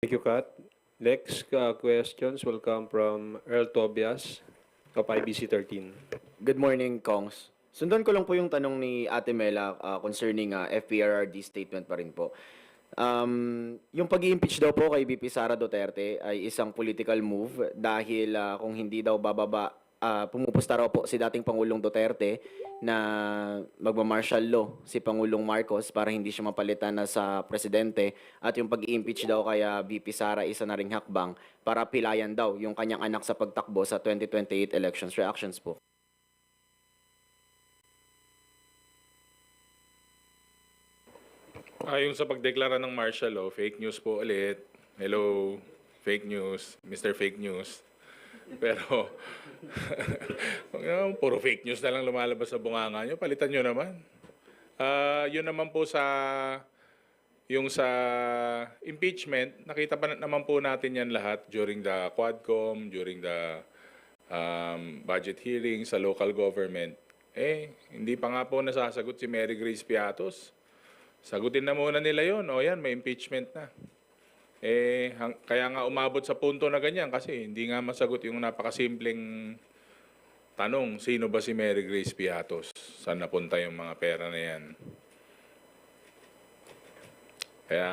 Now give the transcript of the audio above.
Thank you, Kat. Next uh, questions will come from Earl Tobias of IBC 13. Good morning, Kongs. Sundan ko lang po yung tanong ni Ate Mela uh, concerning uh, FPRRD statement pa rin po. Um, yung pag impeach daw po kay BP Sara Duterte ay isang political move dahil uh, kung hindi daw bababa, uh, pumupusta raw po si dating Pangulong Duterte na magma-martial law si Pangulong Marcos para hindi siya mapalitan na sa presidente at yung pag-impeach daw kaya BP Sara isa na ring hakbang para pilayan daw yung kanyang anak sa pagtakbo sa 2028 elections. Reactions po. Ayon sa pagdeklara ng martial law, fake news po ulit. Hello, fake news, Mr. Fake News. Pero, puro fake news na lang lumalabas sa bunganga nyo. Palitan nyo naman. Ah, yun naman po sa, yung sa impeachment, nakita pa na- naman po natin yan lahat during the Quadcom, during the um, budget hearing sa local government. Eh, hindi pa nga po nasasagot si Mary Grace Piatos. Sagutin na muna nila yon. O yan, may impeachment na. Eh, hang- kaya nga umabot sa punto na ganyan kasi hindi nga masagot yung napakasimpleng tanong, sino ba si Mary Grace Piatos? Saan napunta yung mga pera na yan? Kaya